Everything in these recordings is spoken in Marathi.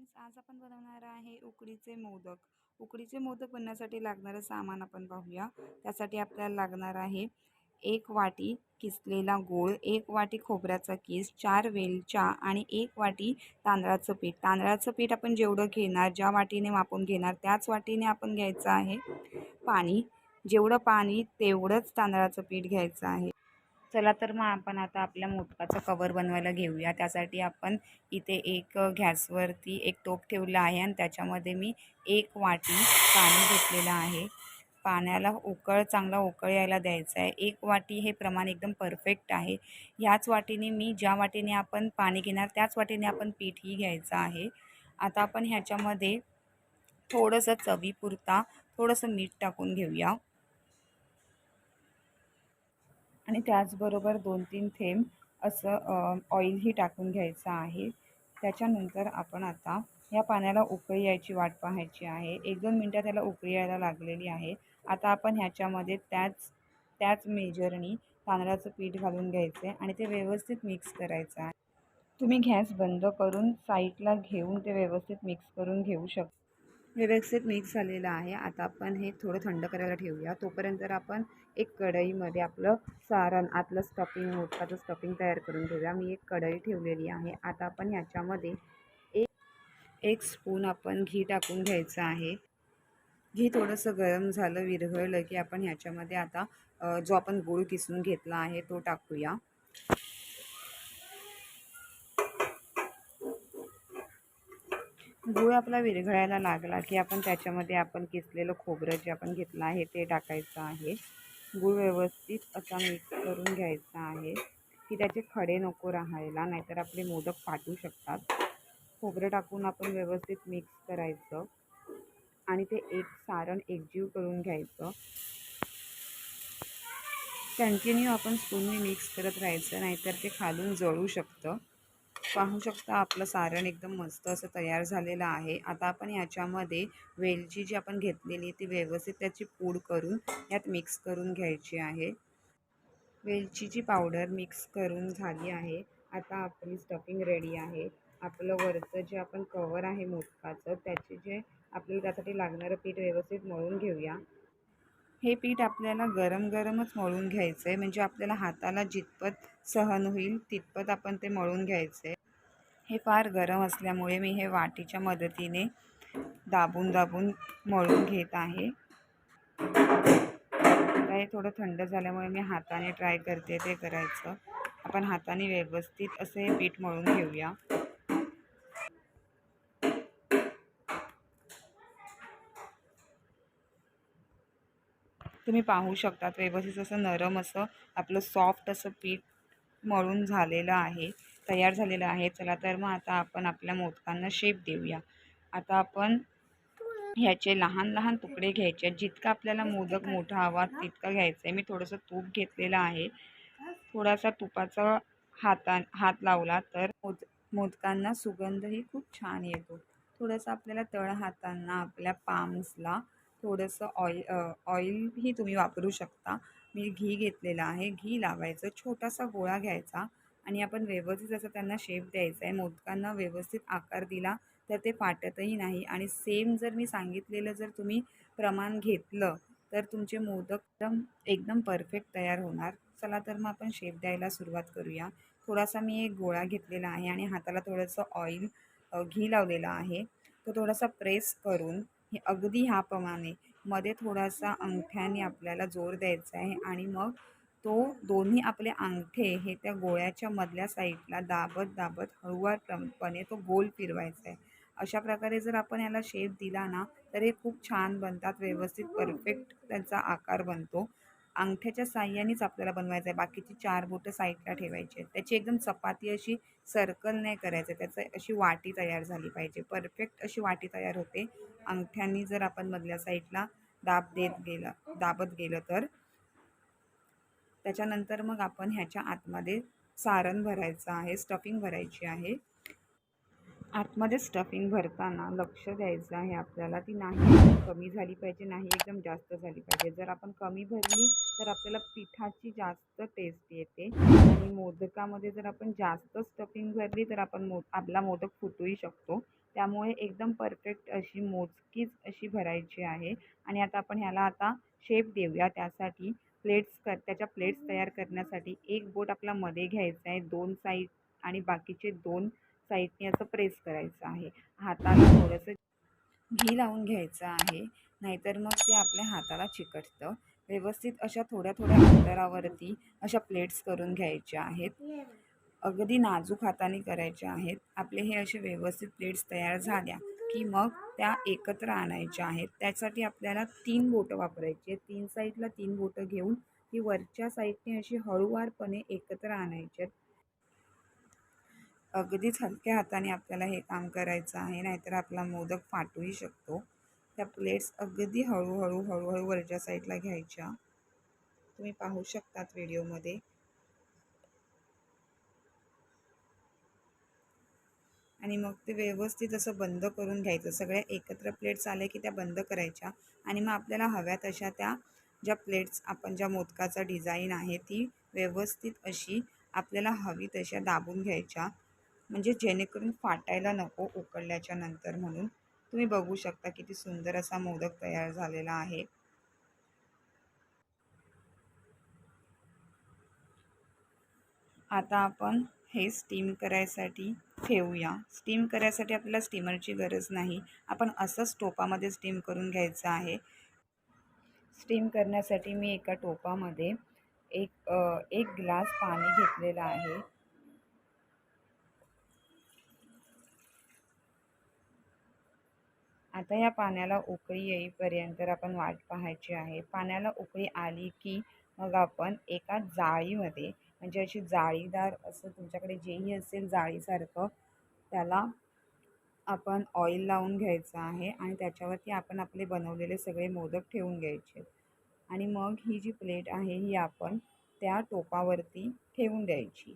फ्रेंड्स आज आपण बनवणार आहे उकडीचे मोदक. उकडीचे मोदक बनण्यासाठी लागणारं सामान आपण पाहूया. त्यासाठी आपल्याला लागणार आहे एक वाटी किसलेला गूळ एक वाटी खोबऱ्याचा किस चार वेलच्या आणि एक वाटी तांदळाचं पीठ. तांदळाचं पीठ आपण जेवढं घेणार ज्या वाटीने मापून घेणार त्याच वाटीने आपण घ्यायचं आहे पाणी. जेवढं पाणी तेवढंच तांदळाचं पीठ घ्यायचं आहे. चला तर मग आपण आता आपल्या मोदकाचं कवर बनवायला घेऊया. त्यासाठी आपण इथे एक गॅसवरती एक टोप ठेवला आहे आणि त्याच्यामध्ये मी एक वाटी पाणी घेतलेलं आहे. पाण्याला उकळ चांगला उकळ यायला द्यायचा आहे. एक वाटी हे प्रमाण एकदम परफेक्ट आहे. ह्याच वाटीने मी ज्या वाटीने आपण पाणी घेणार त्याच वाटीने आपण पीठही घ्यायचं आहे. आता आपण ह्याच्यामध्ये थोडंसं चवीपुरता थोडंसं मीठ टाकून घेऊया. आणि त्याचबरोबर दोन तीन थेंब असं ऑइलही टाकून घ्यायचं आहे. त्याच्यानंतर आपण आता या पाण्याला उकळी यायची वाट पाहायची आहे. एक दोन मिनटं त्याला उकळी यायला लागलेली आहे. आता आपण ह्याच्यामध्ये त्याच त्याच मेजरनी तांदळाचं पीठ घालून घ्यायचं आहे आणि ते व्यवस्थित मिक्स करायचं आहे. तुम्ही गॅस बंद करून साईडला घेऊन ते व्यवस्थित मिक्स करून घेऊ शकता. व्यवस्थित मिक्स झालेलं आहे. आता आपण हे थोडं थंड करायला ठेवूया. तोपर्यंत आपण एक कढईमध्ये आपलं सारण आतलं स्टफिंग मोदकाचं स्टफिंग तयार करून घेऊया. मी एक कढई ठेवलेली आहे. आता आपण ह्याच्यामध्ये एक एक स्पून आपण घी टाकून घ्यायचं आहे. घी थोडंसं गरम झालं विरघळलं की आपण ह्याच्यामध्ये आता जो आपण गूळ किसून घेतला आहे तो टाकूया. गूळ आपला विरघळायला लागला की आपण त्याच्यामध्ये आपण किसलेलं खोबरं जे आपण घेतलं आहे ते टाकायचं आहे. गूळ व्यवस्थित असा मिक्स करून घ्यायचा आहे की त्याचे खडे नको राहायला नाहीतर आपले मोदक फाटू शकतात. खोबरं टाकून आपण व्यवस्थित मिक्स करायचं आणि ते एक सारण एकजीव करून घ्यायचं. कंटिन्यू आपण स्पूनने मिक्स करत राहायचं नाहीतर ते खालून जळू शकतं. पाहू शकता आपलं सारण एकदम मस्त असं तयार झालेलं आहे. आता आपण याच्यामध्ये वेलची जी आपण घेतलेली ती व्यवस्थित त्याची पूड करून यात मिक्स करून घ्यायची आहे. वेलचीची पावडर मिक्स करून झाली आहे आता आपली स्टफिंग रेडी आहे. आपलं वरचं जे आपण कवर आहे मोदकाचं त्याचे जे आपल्याला त्यासाठी लागणारं पीठ व्यवस्थित मळून घेऊया. हे पीठ आपल्याला गरम गरमच मळून घ्यायचं आहे म्हणजे आपल्याला हाताला जितपत सहन होईल तितपत आपण ते मळून घ्यायचं आहे हे फार गरम असल्यामुळे मी हे वाटीच्या मदतीने दाबून दाबून मळून घेत आहे. हे थोडं थंड झाल्यामुळे मी हाताने ट्राय करते ते करायचं. आपण हाताने व्यवस्थित असे हे पीठ मळून घेऊया. तुम्ही पाहू शकतात. व्यवस्थित असं नरम असं आपलं सॉफ्ट असं पीठ मळून झालेलं आहे. तयार झालेलं आहे. चला तर मग आता आपण आपल्या मोदकांना शेप देऊया. आता आपण ह्याचे लहान लहान तुकडे घ्यायचे जितका आपल्याला मोदक मोठा हवा तितका घ्यायचा आहे. मी थोडंसं तूप घेतलेलं आहे. थोडासा तुपाचा हाता हात लावला तर मोद मोदकांना सुगंधही खूप छान येतो. थोडासा आपल्याला तळ हातांना आपल्या पाम्सला थोडंसं ऑइल ऑइलही तुम्ही वापरू शकता. मी घी घेतलेलं आहे. घी लावायचं छोटासा गोळा घ्यायचा आणि आपण व्यवस्थित असं त्यांना शेप द्यायचा आहे. मोदकांना व्यवस्थित आकार दिला तर ते फाटतही नाही आणि सेम जर मी सांगितलेलं जर तुम्ही प्रमाण घेतलं तर तुमचे मोदक एकदम एकदम परफेक्ट तयार होणार. चला तर मग आपण शेप द्यायला सुरुवात करूया. थोडासा मी एक गोळा घेतलेला आहे आणि हाताला थोडंसं ऑइल घी लावलेलं आहे. तो थोडासा प्रेस करून हे अगदी ह्याप्रमाणे. मध्ये थोडासा अंगठ्याने आपल्याला जोर द्यायचा आहे आणि मग तो दोन्ही आपले अंगठे हे त्या गोळ्याच्या मधल्या साईडला दाबत दाबत हळूवारपणे तो गोल फिरवायचा आहे. अशा प्रकारे जर आपण याला शेप दिला ना तर हे खूप छान बनतात व्यवस्थित परफेक्ट त्यांचा आकार बनतो. अंगठ्याच्या साह्यानेच आपल्याला बनवायचं आहे. बाकीची चार बोटं साईडला ठेवायची आहेत. त्याची एकदम चपाती अशी सर्कल नाही करायचं. त्याचं अशी वाटी तयार झाली पाहिजे. परफेक्ट अशी वाटी तयार होते. अंगठ्यांनी जर आपण मधल्या साईडला दाब देत गेलं दाबत गेलं तर. त्याच्यानंतर मग आपण ह्याच्या आतमध्ये सारण भरायचं आहे स्टफिंग भरायची आहे. आतमध्ये स्टफिंग भरताना लक्ष द्यायचं आहे आपल्याला. ती नाही कमी झाली पाहिजे नाही एकदम जास्त झाली पाहिजे. जर आपण कमी भरली तर आपल्याला पिठाची जास्त टेस्ट येते. आणि मोदकामध्ये जर आपण जास्त स्टफिंग भरली तर आपण मो आपला मोदक फुटूही शकतो. त्यामुळे एकदम परफेक्ट अशी मोजकीच अशी भरायची आहे. आणि आता आपण ह्याला आता शेप देऊया. त्यासाठी प्लेट्स कर त्याच्या प्लेट्स तयार करण्यासाठी एक बोट आपला मध्ये घ्यायचा आहे. दोन साईड आणि बाकीचे दोन साईडने असं प्रेस करायचं आहे. हाताला थोडंसं घी लावून घ्यायचं आहे. नाहीतर मग ते आपल्या हाताला चिकटतं. व्यवस्थित अशा थोड्या थोड्या अंतरावरती अशा प्लेट्स करून घ्यायच्या आहेत. अगदी नाजूक हाताने करायच्या आहेत. आपले हे असे व्यवस्थित प्लेट्स तयार झाल्या की मग त्या एकत्र आणायच्या आहेत. त्यासाठी आपल्याला तीन बोटं वापरायची आहेत. तीन साईडला तीन बोटं घेऊन ती वरच्या साईडने अशी हळूवारपणे एकत्र आणायची आहेत. अगदीच हलक्या हाताने आपल्याला हे काम करायचं आहे नाहीतर आपला मोदक फाटूही शकतो. त्या प्लेट्स अगदी हळूहळू हळूहळू वरच्या साईडला घ्यायच्या. तुम्ही पाहू शकतात व्हिडिओमध्ये. आणि मग ते व्यवस्थित असं बंद करून घ्यायचं. सगळ्या एकत्र प्लेट्स आल्या की त्या बंद करायच्या. आणि मग आपल्याला हव्या तशा त्या ज्या प्लेट्स आपण ज्या मोदकाचा डिझाईन आहे ती व्यवस्थित अशी आपल्याला हवी तशा दाबून घ्यायच्या. म्हणजे जेणेकरून फाटायला नको उकळल्याच्या नंतर म्हणून. तुम्ही बघू शकता किती सुंदर असा मोदक तयार झालेला आहे. आता आपण हे स्टीम करायसाठी ठेवूया. स्टीम करायसाठी आपल्याला स्टीमरची गरज नाही. आपण असंच टोपामध्ये स्टीम करून घ्यायचं आहे. स्टीम करण्यासाठी मी एका टोपामध्ये एक एक ग्लास पाणी घेतलेलं आहे. आता या पाण्याला उकळी येईपर्यंत आपण वाट पाहायची आहे. पाण्याला उकळी आली की मग आपण एका जाळीमध्ये म्हणजे अशी जाळीदार असं तुमच्याकडे जेही असेल जाळीसारखं त्याला आपण ऑइल लावून घ्यायचं आहे आणि त्याच्यावरती आपण आपले बनवलेले सगळे मोदक ठेवून घ्यायचे. आणि मग ही जी प्लेट आहे ही आपण त्या टोपावरती ठेवून द्यायची.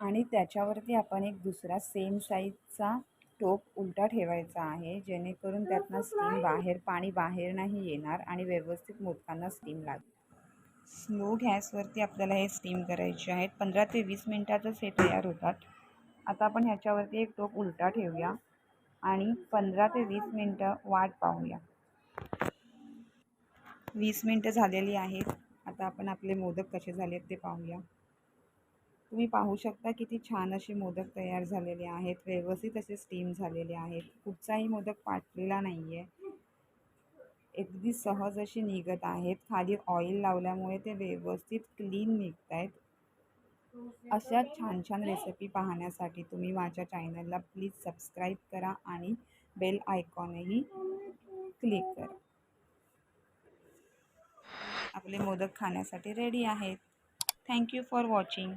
आणि त्याच्यावरती आपण एक दुसरा सेम साईजचा टोप उलटा ठेवायचा आहे जेणेकरून त्यातनं स्टीम बाहेर पाणी बाहेर नाही येणार आणि व्यवस्थित मोदकांना स्टीम लागेल. स्लो गॅसवरती आपल्याला हे स्टीम करायचे आहेत. पंधरा ते वीस मिनटातच हे तयार होतात. आता आपण ह्याच्यावरती एक टोप उलटा ठेवूया आणि पंधरा ते वीस मिनटं वाट पाहूया. वीस मिनटं झालेली आहेत. आता आपण आपले मोदक कसे झालेत ते पाहूया. तुम्ही पाहू शकता किती छान असे मोदक तयार झालेले आहेत व्यवस्थित असे स्टीम झालेले आहेत. कुठचाही मोदक पाटलेला नाही आहे अगदी सहज अशी निघत आहेत. खाली ऑइल लावल्यामुळे ते व्यवस्थित क्लीन निघत आहेत अशा छान छान रेसिपी पाहण्यासाठी तुम्ही माझ्या चॅनलला प्लीज सबस्क्राईब करा आणि बेल आयकॉनही क्लिक करा. आपले मोदक खाण्यासाठी रेडी आहेत. Thank you for watching